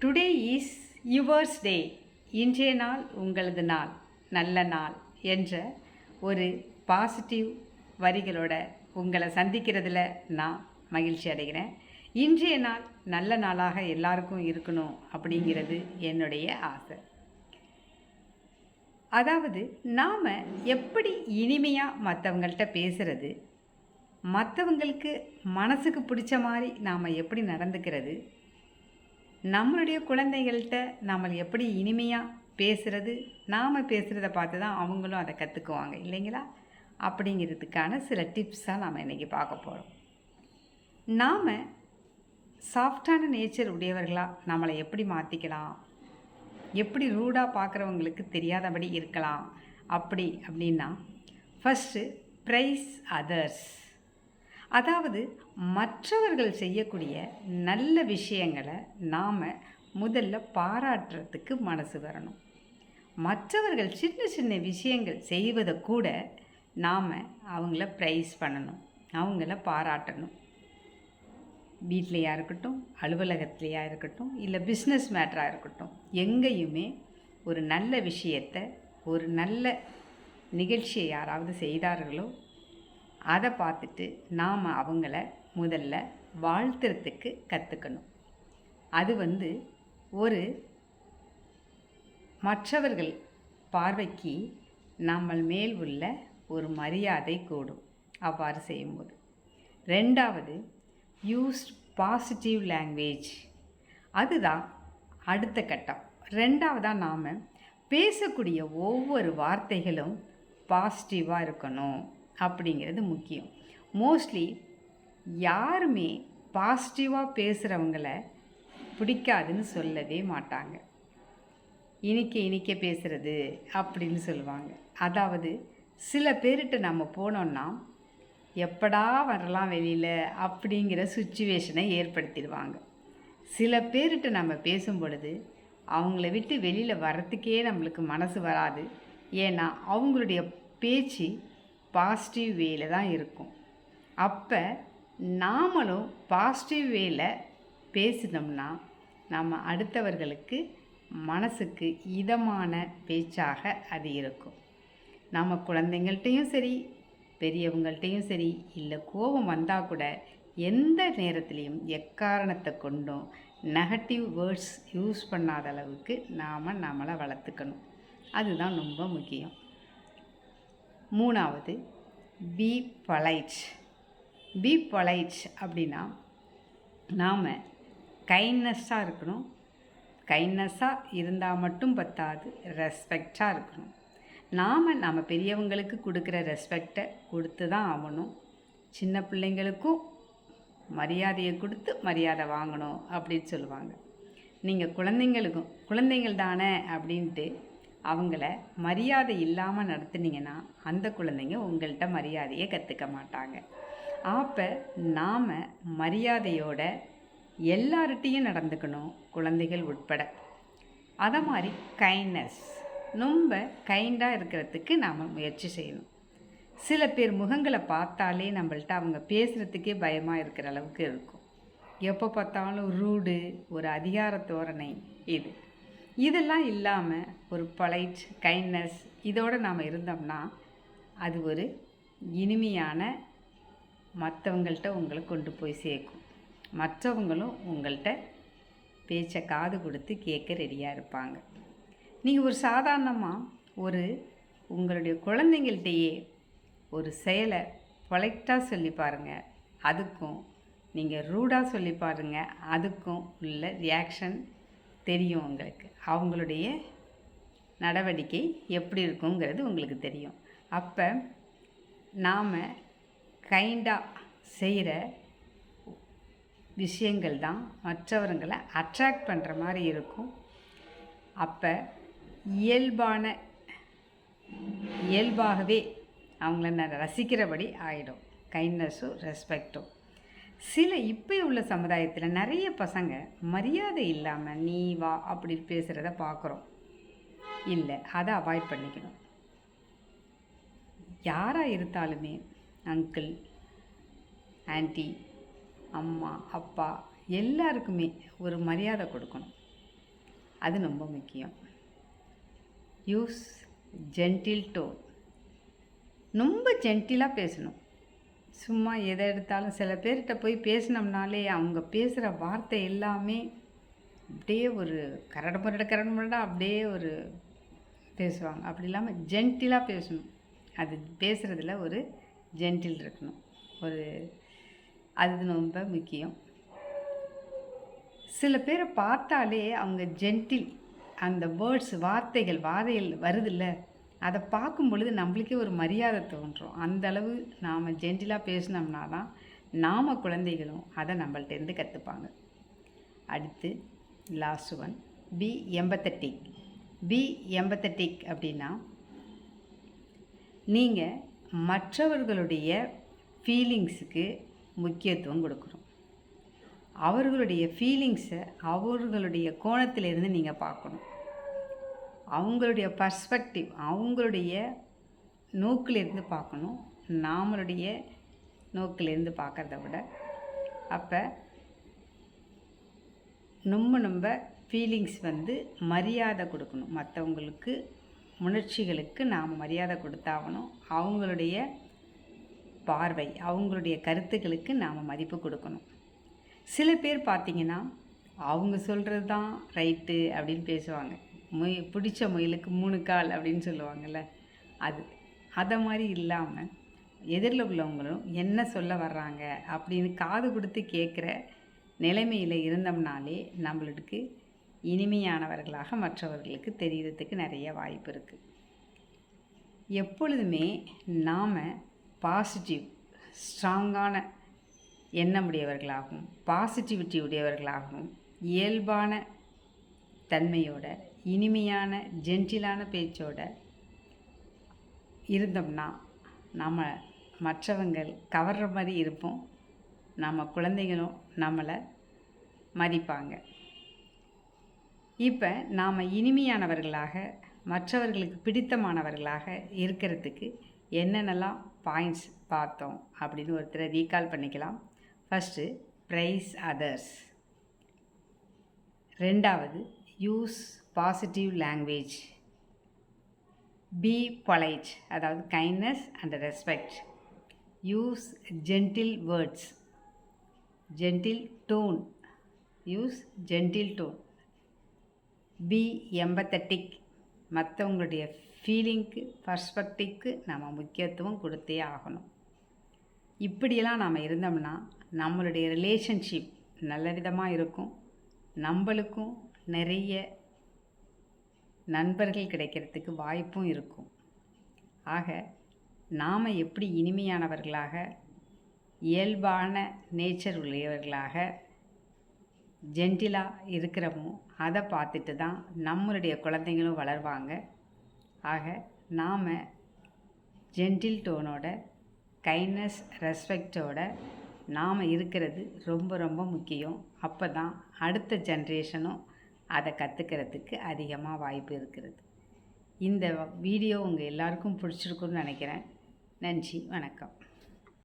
Today is yours டே இன்றைய நாள் உங்களது நாள். நல்ல நாள் என்ற ஒரு பாசிட்டிவ் வரிகளோட உங்களை சந்திக்கிறதுல நான் மகிழ்ச்சி அடைகிறேன். இன்றைய நாள் நல்ல நாளாக எல்லாருக்கும் இருக்கணும் அப்படிங்கிறது என்னுடைய ஆசை. அதாவது நாம் எப்படி இனிமையாக மற்றவங்கள்ட்ட பேசுகிறது மற்றவங்களுக்கு மனசுக்கு பிடிச்ச மாதிரி நாம் எப்படி நடந்துக்கிறது நம்மளுடைய குழந்தைகள்கிட்ட நம்ம எப்படி இனிமையாக பேசுகிறது நாம் பேசுகிறத பார்த்து தான் அவங்களும் அதை கற்றுக்குவாங்க இல்லைங்களா? அப்படிங்கிறதுக்கான சில டிப்ஸாக நாம் இன்றைக்கி பார்க்க போகிறோம் நாம் சாஃப்டான நேச்சர் உடையவர்களாக நம்மளை எப்படி மாற்றிக்கலாம் எப்படி ரூடாக பார்க்குறவங்களுக்கு தெரியாதபடி இருக்கலாம்? அப்படி அப்படின்னா ஃபஸ்ட்டு ப்ரைஸ் அதர்ஸ் அதாவது மற்றவர்கள் செய்யக்கூடிய நல்ல விஷயங்களை நாம் முதல்ல பாராட்டுறதுக்கு மனசு வரணும். மற்றவர்கள் சின்ன சின்ன விஷயங்கள் செய்வதை கூட நாம் அவங்கள ப்ரைஸ் பண்ணணும். அவங்கள பாராட்டணும். வீட்லையாக இருக்கட்டும் அலுவலகத்துலையாக இருக்கட்டும் இல்லை பிஸ்னஸ் மேட்டராக இருக்கட்டும் எங்கேயுமே ஒரு நல்ல விஷயத்தை ஒரு நல்ல நிகழ்ச்சியை யாராவது செய்தார்களோ அதை பார்த்துட்டு நாம் அவங்கள முதல்ல வாழ்த்துறதுக்கு கற்றுக்கணும் அது வந்து ஒரு மற்றவர்கள் பார்வைக்கு நம்ம மேல் உள்ள ஒரு மரியாதை கூடும் அவ்வாறு செய்யும்போது. ரெண்டாவது யூஸ் பாசிட்டிவ் லாங்குவேஜ் அதுதான் அடுத்த கட்டம். ரெண்டாவதாக நாம் பேசக்கூடிய ஒவ்வொரு வார்த்தைகளும் பாசிட்டிவாக இருக்கணும். அப்படிங்கிறது முக்கியம். மோஸ்ட்லி யாருமே பாசிட்டிவாக பேசுகிறவங்கள பிடிக்காதுன்னு சொல்லவே மாட்டாங்க. இனிக்க இனிக்க பேசுகிறது அப்படின்னு சொல்லுவாங்க. அதாவது சில பேர்கிட்ட நம்ம போனோன்னா எப்படா வரலாம் வெளியில் அப்படிங்கிற சுச்சுவேஷனை ஏற்படுத்திடுவாங்க. சில பேர்கிட்ட நம்ம பேசும் பொழுது அவங்கள விட்டு வெளியில் வரத்துக்கே நம்மளுக்கு மனசு வராது. ஏன்னா அவங்களுடைய பேச்சு பாசிட்டிவ் வேல தான் இருக்கும். அப்போ நாமளும் பாசிட்டிவ் வேல பேசினோம்னா நம்ம அடுத்தவர்களுக்கு மனசுக்கு இதமான பேச்சாக அது இருக்கும். நம்ம குழந்தைங்கள்ட்டையும் சரி பெரியவங்கள்ட்டையும் சரி இல்லை கோபம் வந்தால் கூட எந்த நேரத்துலையும் எக்காரணத்தை கொண்டும் நெகட்டிவ் வேர்ட்ஸ் யூஸ் பண்ணாத அளவுக்கு நாம் நம்மளை வளர்த்துக்கணும். அதுதான் ரொம்ப முக்கியம். மூணாவது பி பொலைட் பி பொலைட் அப்படின்னா நாம் கைண்ட்னஸ்ஸாக இருக்கணும். கைண்ட்னஸ்ஸாக இருந்தால் மட்டும் பத்தாது ரெஸ்பெக்டாக இருக்கணும். நாம் நம்ம பெரியவங்களுக்கு கொடுக்குற ரெஸ்பெக்டை கொடுத்து தான் ஆகணும். சின்ன பிள்ளைங்களுக்கும் மரியாதையை கொடுத்து மரியாதை வாங்கணும் அப்படின்னு சொல்லுவாங்க. நீங்கள் குழந்தைங்களுக்கும் குழந்தைங்கள் தானே அப்படின்ட்டு அவங்கள மரியாதை இல்லாமல் நடத்துனீங்கன்னா அந்த குழந்தைங்க உங்கள்கிட்ட மரியாதையை கற்றுக்க மாட்டாங்க. அப்போ நாம் மரியாதையோட எல்லார்கிட்டையும் நடந்துக்கணும் குழந்தைகள் உட்பட. அதை மாதிரி கைண்ட்னஸ் ரொம்ப கைண்டாக இருக்கிறதுக்கு நாம் முயற்சி செய்யணும். சில பேர் முகங்களை பார்த்தாலே நம்மள்ட்ட அவங்க பேசுகிறதுக்கே பயமாக இருக்கிற அளவுக்கு இருக்கும். எப்போ பார்த்தாலும் ரூடு ஒரு அதிகார தோரணை இது. இதெல்லாம் இல்லாமல் ஒரு பொலைட் கைண்ட்னஸ் இதோடு நாம் இருந்தோம்னா அது ஒரு இனிமையான மற்றவங்கள்ட்ட உங்களை கொண்டு போய் சேர்க்கும். மற்றவங்களும் உங்கள்கிட்ட பேச்சை காது கொடுத்து கேட்க ரெடியாக இருப்பாங்க. நீங்கள் ஒரு சாதாரணமாக ஒரு உங்களுடைய குழந்தைங்கள்கிட்டையே ஒரு செயலை பொலைட்டாக சொல்லி பாருங்கள் அதுக்கும் நீங்கள் ரூடாக சொல்லி பாருங்கள் அதுக்கும் உள்ள ரியாக்ஷன் தெரியும் உங்களுக்கு. அவங்களுடைய நடவடிக்கை எப்படி இருக்குங்கிறது உங்களுக்கு தெரியும். அப்போ நாம் கைண்டாக செய்கிற விஷயங்கள் தான் மற்றவர்களை அட்ராக்ட் பண்ணுற மாதிரி இருக்கும். அப்போ இயல்பான இயல்பாகவே அவங்கள ரசிக்கிறபடி ஆகிடும் கைண்ட்னஸும் ரெஸ்பெக்டும் சில இப்போ உள்ள சமுதாயத்தில் நிறைய பசங்க மரியாதை இல்லாமல் நீ வா அப்படி பேசுகிறத பார்க்குறோம் இல்லை அதை அவாய்ட் பண்ணிக்கணும். யாராக இருந்தாலுமே அங்கிள் ஆன்டி அம்மா அப்பா எல்லாருக்குமே ஒரு மரியாதை கொடுக்கணும். அது ரொம்ப முக்கியம். யூஸ் ஜென்டில் டோன் ரொம்ப ஜென்டிலாக பேசணும். சும்மா எதை எடுத்தாலும் சில பேர்கிட்ட போய் பேசினோம்னாலே அவங்க பேசுகிற வார்த்தை எல்லாமே அப்படியே ஒரு கரடு முரட கரடு முரடா அப்படியே ஒரு பேசுவாங்க. அப்படி இல்லாமல் ஜென்டிலாக பேசணும். அது பேசுகிறதுல ஒரு ஜென்டில் இருக்கணும். ஒரு அது ரொம்ப முக்கியம். சில பேரை பார்த்தாலே அவங்க ஜென்டில் அந்த வேர்ட்ஸ் வார்த்தைகள் வாதைகள் வருதில்ல? அதை பார்க்கும் பொழுது நம்மளுக்கே ஒரு மரியாதை தோன்றும். அந்த அளவு நாம் ஜென்டிலாக பேசினோம்னா தான் நாம் குழந்தைகளும் அதை நம்மள்ட்டேருந்து கற்றுப்பாங்க அடுத்து last one be empathetic be empathetic அப்படின்னா நீங்கள் மற்றவர்களுடைய ஃபீலிங்ஸுக்கு முக்கியத்துவம் கொடுக்கணும். அவர்களுடைய ஃபீலிங்ஸை அவர்களுடைய கோணத்திலிருந்து நீங்கள் பார்க்கணும். அவங்களுடைய பர்ஸ்பெக்டிவ் அவங்களுடைய நோக்கிலிருந்து பார்க்கணும். நாமளுடைய நோக்கிலிருந்து பார்க்குறத விட அப்போ நம்ம நம்ம ஃபீலிங்ஸ் வந்து மரியாதை கொடுக்கணும். மற்றவங்களுக்கு உணர்ச்சிகளுக்கு நாம் மரியாதை கொடுத்தாகணும். அவங்களுடைய பார்வை அவங்களுடைய கருத்துக்களுக்கு நாம் மதிப்பு கொடுக்கணும். சில பேர் பார்த்திங்கன்னா அவங்க சொல்கிறது தான் ரைட்டு அப்படின்னு பேசுவாங்க. மொய் பிடிச்ச முயலுக்கு மூணு கால் அப்படின்னு சொல்லுவாங்கள்ல அது அதை மாதிரி இல்லாமல் எதிரில் உள்ளவங்களும் என்ன சொல்ல வர்றாங்க அப்படின்னு காது கொடுத்து கேட்குற நிலைமையில் இருந்தோம்னாலே நம்மளுக்கு இனிமையானவர்களாக மற்றவர்களுக்கு தெரிகிறதுக்கு நிறைய வாய்ப்பு இருக்குது எப்பொழுதுமே நாம் பாசிட்டிவ் ஸ்ட்ராங்கான எண்ணம் உடையவர்களாகவும் பாசிட்டிவிட்டி உடையவர்களாகவும் இயல்பான தன்மையோட இனிமையான ஜென்டிலான பேச்சோட இருந்தோம்னா நம்ம மற்றவங்கள் கவர்ற மாதிரி இருப்போம். நம்ம குழந்தைகளும் நம்மளை மதிப்பாங்க. இப்போ நாம் இனிமையானவர்களாக மற்றவர்களுக்கு பிடித்தமானவர்களாக இருக்கிறதுக்கு என்னென்னலாம் பாயிண்ட்ஸ் பார்த்தோம் அப்படின்னு ஒருத்தரை ரீகால் பண்ணிக்கலாம். ஃபஸ்ட்டு ப்ரைஸ் அதர்ஸ் ரெண்டாவது use positive language be polite அதாவது kindness and respect use gentle words gentle tone use gentle tone be empathetic மற்றவங்களுடைய ஃபீலிங்க்கு பர்ஸ்பெக்டிவ்க்கு நம்ம முக்கியத்துவம் கொடுத்தே ஆகணும். இப்படியெல்லாம் நாம் இருந்தோம்னா நம்மளுடைய ரிலேஷன்ஷிப் நல்ல விதமாக இருக்கும். நம்மளுக்கும் நிறைய நண்பர்கள் கிடைக்கிறதுக்கு வாய்ப்பும் இருக்கும். ஆக நாம் எப்படி இனிமையானவர்களாக இயல்பான நேச்சர் உடையவர்களாக ஜென்டிலாக இருக்கிறோமோ அதை பார்த்துட்டு தான் நம்மளுடைய குழந்தைங்களும் வளர்வாங்க. ஆக நாம் ஜென்டில் டோனோட கைண்ட்னஸ் ரெஸ்பெக்டோட நாம் இருக்கிறது ரொம்ப ரொம்ப முக்கியம். அப்போ தான் அடுத்த ஜென்ரேஷனும் அதை கற்றுக்கிறதுக்கு அதிகமாக வாய்ப்பு இருக்கிறது. இந்த வீடியோ உங்கள் எல்லாருக்கும் பிடிச்சிருக்குன்னு நினைக்கிறேன். நன்றி வணக்கம்.